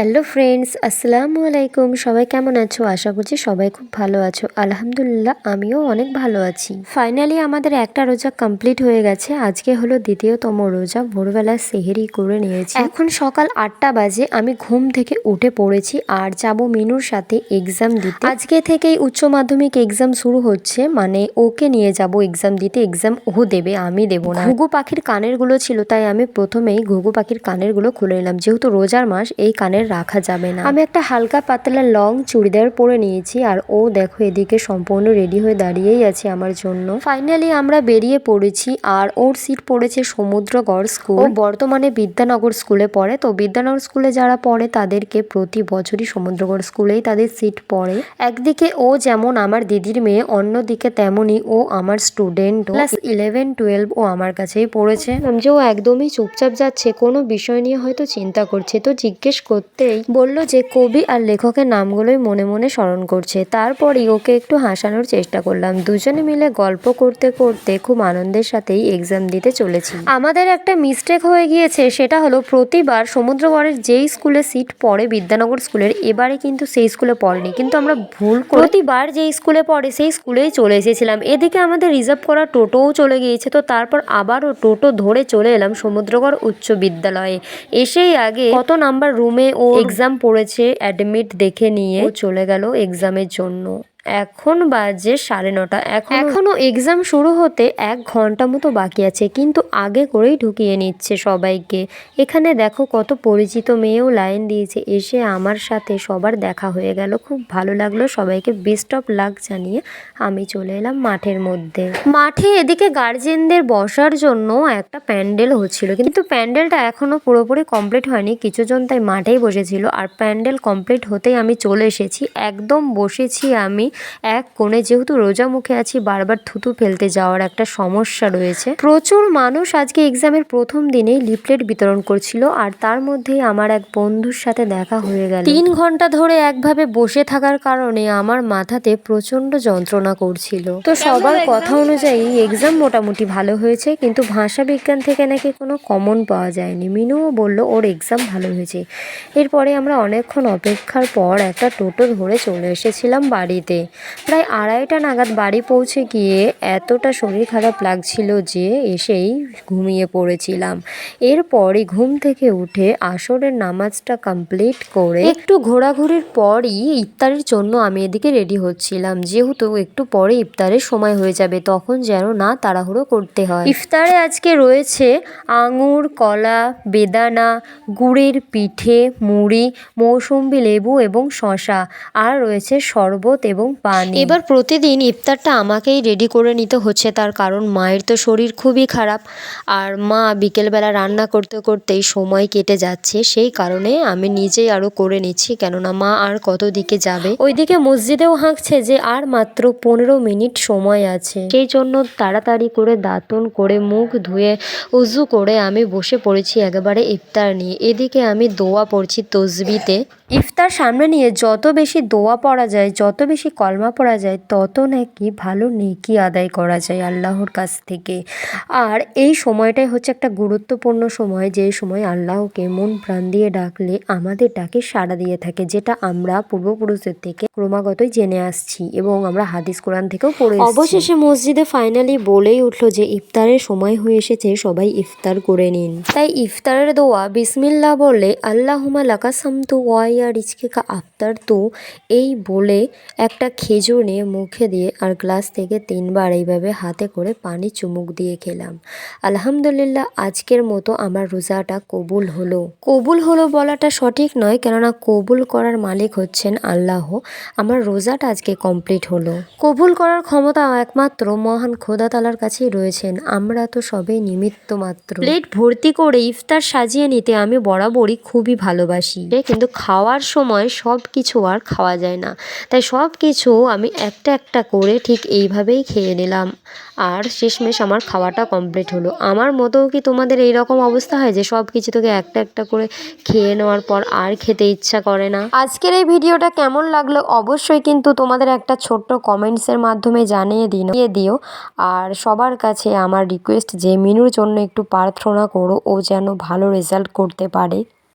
Hello friends, আসসালামু আলাইকুম। সবাই কেমন আছো? আশা করছি সবাই খুব ভালো আছো। আলহামদুলিল্লাহ, আমিও অনেক ভালো আছি। ফাইনালি আমাদের একটা রোজা কমপ্লিট হয়ে গেছে। আজকে হলো দ্বিতীয়তম রোজা। ভোরবেলা সেহেরি করে নিয়েছি। এখন সকাল আটটা বাজে। আমি ঘুম থেকে উঠে পড়েছি আর যাব মিনুর সাথে এক্সাম দিতে। আজকে থেকেই উচ্চ মাধ্যমিক এক্সাম শুরু হচ্ছে। মানে ওকে নিয়ে যাব এক্সাম দিতে। এক্সাম ও দেবে, আমি দেব না। ঘুঘু পাখির কানেরগুলো ছিল, তাই আমি প্রথমেই ঘুঘু পাখির কানেরগুলো খুলে নিলাম। যেহেতু রোজার মাস, এই কানের রাখা যাবে না। আমি একটা হালকা পাতলা লং চুড়িদার পরে নিয়েছি আর ও দেখো এদিকে সম্পূর্ণ রেডি হয়ে দাঁড়িয়েই আছে আমার জন্য। ফাইনালি আমরা বেরিয়ে পড়েছি আর ওর সিট পড়েছে সমুদ্রগড় স্কুল। বর্তমানে বিদ্যানগর স্কুলে পড়ে। তো বিদ্যানগর স্কুলে যারা পড়ে, তাদেরকে প্রতি বছরই সমুদ্রগড় স্কুলেই তাদের সিট পড়ে। একদিকে ও যেমন আমার দিদির মেয়ে, অন্যদিকে তেমনই ও আমার স্টুডেন্ট ক্লাস ইলেভেন টুয়েলভ ও আমার কাছেই পড়েছে। যে ও একদমই চুপচাপ যাচ্ছে, কোনো বিষয় নিয়ে হয়তো চিন্তা করছে। তো জিজ্ঞেস করতেই বলল যে, কবি আর লেখকের নামগুলোই মনে মনে স্মরণ করছে। তারপরই ওকে একটু হাসানোর চেষ্টা করলাম। দুজনে মিলে গল্প করতে করতে খুব আনন্দের সাথেই এক্সাম দিতে চলেছি। আমাদের একটা মিস্টেক হয়ে গিয়েছে, সেটা হলো প্রতিবার সমুদ্রগড়ের যেই স্কুলে সিট পড়ে বিদ্যানগর স্কুলের, এবারে কিন্তু সেই স্কুলে পড়েনি। কিন্তু আমরা ভুল প্রতিবার যেই স্কুলে পড়ে, সেই স্কুলেই চলে এসেছিলাম। এদিকে আমাদের রিজার্ভ করা টোটোও চলে গিয়েছে, তো তারপর আবারও টোটো ধরে চলে এলাম সমুদ্রগড় উচ্চ বিদ্যালয়ে। এসেই আগে কত নাম্বার রুমে ও এক্সাম পড়েছে অ্যাডমিট দেখে নিয়ে চলে গেল এক্সামের জন্য। এখন বাজে সাড়ে নটা। এখন এখনও এক্সাম শুরু হতে এক ঘণ্টা মতো বাকি আছে, কিন্তু আগে করেই ঢুকিয়ে নিচ্ছে সবাইকে। এখানে দেখো কত পরিচিত মেয়েও লাইন দিয়েছে, এসে আমার সাথে সবার দেখা হয়ে গেল। খুব ভালো লাগল সবাইকে বেস্ট অফ লাক জানিয়ে আমি চলে এলাম মাঠের মধ্যে। মাঠে এদিকে গার্জেনদের বসার জন্য একটা প্যান্ডেল হচ্ছিল, কিন্তু প্যান্ডেলটা এখনও পুরোপুরি কমপ্লিট হয়নি। কিছুজন তাই মাঠেই বসেছিল, আর প্যান্ডেল কমপ্লিট হতেই আমি চলে এসেছি। একদম বসেছি আমি এক কোণে যেহেতু রোজা মুখে আছি বারবার থুতু ফেলতে যাওয়ার একটা সমস্যা রয়েছে। প্রচুর মানুষ আজকে এক্সামের প্রথম দিনেই লিফলেট বিতরণ করছিল আর তার মধ্যেই আমার এক বন্ধুর সাথে দেখা হয়ে গেল। তিন ঘণ্টা ধরে একভাবে বসে থাকার কারণে আমার মাথাতে প্রচণ্ড যন্ত্রণা করছিল। তো সবার কথা অনুযায়ী এক্সাম মোটামুটি ভালো হয়েছে কিন্তু ভাষা বিজ্ঞান থেকে নাকি কোনো কমন পাওয়া যায়নি। মিনুও বলল ওর এক্সাম ভালো হয়েছে। এরপরে আমরা অনেকক্ষণ অপেক্ষার পর একটা টোটো ধরে চলে এসেছিলাম বাড়িতে। প্রায় আড়াইটা নাগাদ বাড়ি পৌঁছে গিয়ে এতটা শরীর খারাপ লাগছিল যে এসেই ঘুমিয়ে পড়েছিলাম। এরপরই ঘুম থেকে উঠে আসরের নামাজটা কমপ্লিট করে একটু ঘোরাঘুরির পরই ইফতারের জন্য আমি এদিকে রেডি হচ্ছিলাম। যেহেতু একটু পরে ইফতারের সময় হয়ে যাবে, তখন যেন না তাড়াহুড়ো করতে হয়। ইফতারে আজকে রয়েছে আঙুর, কলা, বেদানা, গুড়ের পিঠে, মুড়ি, মৌসুম্বি লেবু এবং শশা আর রয়েছে শরবত এবং পানি। এবার প্রতিদিন ইফতারটা আমাকেই রেডি করে নিতে হচ্ছে, তার কারণ মায়ের তো শরীর খুবই খারাপ। আর মা বিকেলবেলা রান্না করতে করতেই সময় কেটে যাচ্ছে, সেই কারণে আমি নিজেই আরও করে নিচ্ছি, কেননা মা আর কত দিকে যাবে? ওইদিকে মসজিদেও হাঁকছে যে আর মাত্র পনেরো মিনিট সময় আছে। সেই জন্য তাড়াতাড়ি করে দাঁতন করে মুখ ধুয়ে উজু করে আমি বসে পড়েছি একেবারে ইফতার নিয়ে। এদিকে আমি দোয়া পড়ছি তসবিতে। ইফতার সামনে নিয়ে যত বেশি দোয়া পড়া যায় যত বেশি কলমা পড়া যায় তত নাকি ভালো নেকি আদায় করা যায় আল্লাহর কাছ থেকে। আর এই সময়টাই হচ্ছে একটা গুরুত্বপূর্ণ সময় যে সময় আল্লাহকে মন প্রাণ দিয়ে ডাকলে আমাদের ডাকে সাড়া দিয়ে থাকে যেটা আমরা পূর্বপুরুষের থেকে ক্রমাগতই জেনে আসছি এবং আমরা হাদিস কোরআন থেকেও পড়ে অবশেষে মসজিদে ফাইনালি বলেই উঠল যে ইফতারের সময় হয়ে এসেছে সবাই ইফতার করে নিন। তাই ইফতারের দোয়া বিসমিল্লা বললে আল্লাহুমা লাকাসামতু ওয়াইয়া রিচকেকা আফতার তো এই বলে একটা খেজুর নিয়ে মুখে দিয়ে আর গ্লাস থেকে তিনবার এইভাবে হাতে করে পানি চুমুক দিয়ে খেলাম। আলহামদুলিল্লাহ আজকের মতো আমার রোজাটা কবুল হলো। কবুল হলো বলাটা সঠিক নয় কেননা কবুল করার মালিক হচ্ছেন আল্লাহ। আমার রোজাটা আজকে কমপ্লিট হলো। কবুল করার ক্ষমতা একমাত্র মহান খোদা তালার কাছেই রয়েছেন। আমরা তো সবে নিমিত্ত মাত্র। প্লেট ভর্তি করে ইফতার সাজিয়ে নিতে আমি বরাবরই খুবই ভালোবাসি। কিন্তু খাওয়ার সময় সব কিছু আর খাওয়া যায় না। তাই সব কিছু আমি একটা একটা করে ঠিক এইভাবেই খেয়ে নিলাম। আর শেষমেশ আমার খাওয়াটা কমপ্লিট হলো। আমার মতো কি তোমাদের এই রকম অবস্থা হয় যে সব কিছু তোকে একটা একটা করে খেয়ে নেওয়ার পর আর খেতে ইচ্ছা করে না? আজকের এই ভিডিওটা কেমন লাগল অবশ্যই কিন্তু তোমাদের একটা ছোট্ট কমেন্টসের মাধ্যমে জানিয়ে দিন দিয়ে দিও। আর সবার কাছে আমার রিকোয়েস্ট যে মিনুর জন্য একটু প্রার্থনা করো, ও যেন ভালো রেজাল্ট করতে পারে।